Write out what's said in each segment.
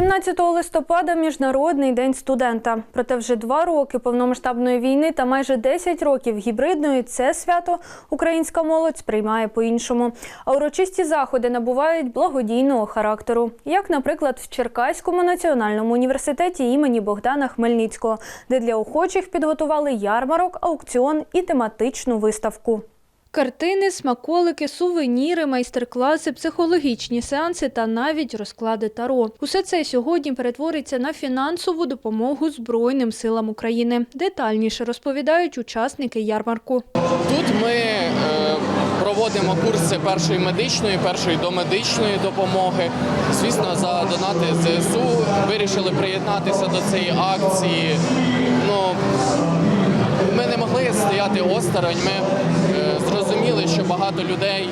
17 листопада міжнародний день студента. Проте вже два роки повномасштабної війни та майже 10 років гібридної це свято українська молодь сприймає по-іншому. А урочисті заходи набувають благодійного характеру, як, наприклад, в Черкаському національному університеті імені Богдана Хмельницького, де для охочих підготували ярмарок, аукціон і тематичну виставку. Картини, смаколики, сувеніри, майстер-класи, психологічні сеанси та навіть розклади таро. Усе це сьогодні перетвориться на фінансову допомогу Збройним силам України. Детальніше розповідають учасники ярмарку. Тут ми е, проводимо курси першої медичної, першої домедичної допомоги. Звісно, за донати ЗСУ вирішили приєднатися до цієї акції. Ну, ми не могли стояти осторонь. Ми е, що багато людей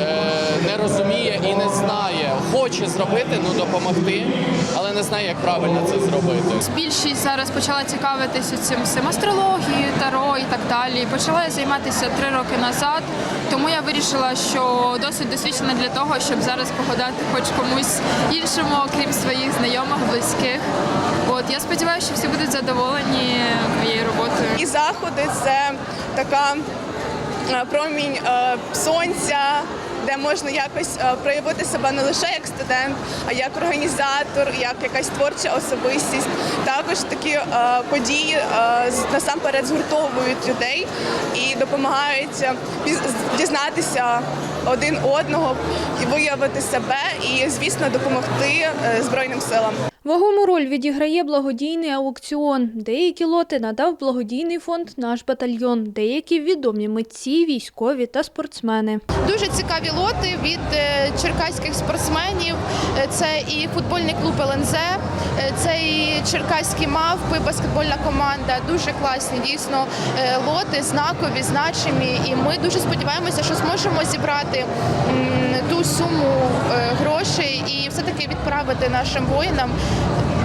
е, не розуміє і не знає, хоче зробити, ну допомогти, але не знає, як правильно це зробити. Більшість зараз почала цікавитися цим всім астрологією, таро і так далі. Почала я займатися три роки назад, тому я вирішила, що досить досвідчена для того, щоб зараз погадати хоч комусь іншому, окрім своїх знайомих, близьких. От я сподіваюся, що всі будуть задоволені моєю роботою. І заходи це така промінь е, сонця, де можна якось е, проявити себе не лише як студент, а як організатор, як якась творча особистість. Також такі е, події е, насамперед згуртовують людей і допомагають е, дізнатися один одного виявити себе, і звісно допомогти е, Збройним силам. Вагому роль відіграє благодійний аукціон. Деякі лоти надав благодійний фонд Наш батальйон, деякі відомі митці, військові та спортсмени. Дуже цікаві лоти від е, черкаських спортсменів. Е, Це і футбольний клуб ЛНЗ, е, це і черкаські мавпи, баскетбольна команда. Дуже класні, дійсно лоти, знакові, значимі. І ми дуже сподіваємося, що зможемо зібрати м, суму е, грошей і все-таки відправити нашим воїнам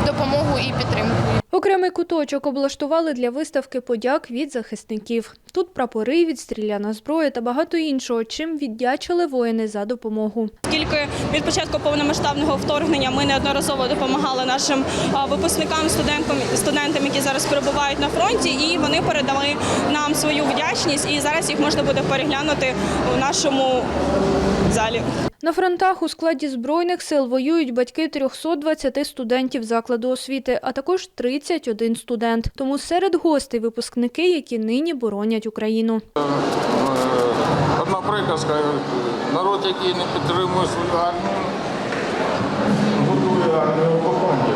допомогу і підтримку. Окремий куточок облаштували для виставки подяк від захисників. Тут прапори, відстріляна зброя та багато іншого, чим віддячили воїни за допомогу. Оскільки від початку повномасштабного вторгнення ми неодноразово допомагали нашим випускникам, студентам, студентам, які зараз перебувають на фронті, і вони передали нам свою вдячність. І зараз їх можна буде переглянути у нашому залі. На фронтах у складі Збройних сил воюють батьки 320 студентів закладу освіти, а також 31 студент. Тому серед гостей випускники, які нині боронять Україну. Е, Одна приказка. Народ, який не підтримує свою армію, готує армію окупантів.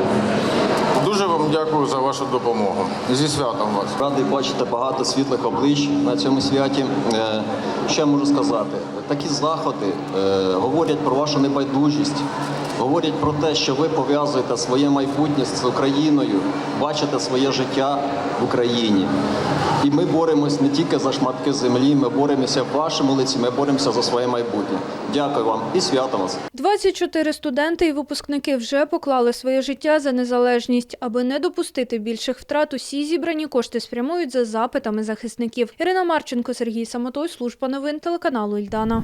Дуже вам дякую за вашу допомогу. Зі святом вас. Радий бачити багато світлих облич на цьому святі. Ще можу сказати? Такі заходи е, говорять про вашу небайдужість, говорять про те, що ви пов'язуєте своє майбутнє з Україною, бачите своє життя в Україні. І ми боремось не тільки за шматки землі, ми боремося в вашому лиці, ми боремося за своє майбутнє. Дякую вам і свято вас. 24 студенти і випускники вже поклали своє життя за незалежність. Аби не допустити більших втрат, усі зібрані кошти спрямують за запитами захисників. Ірина Марченко, Сергій Самотой, служба новин телеканалу Ільдана.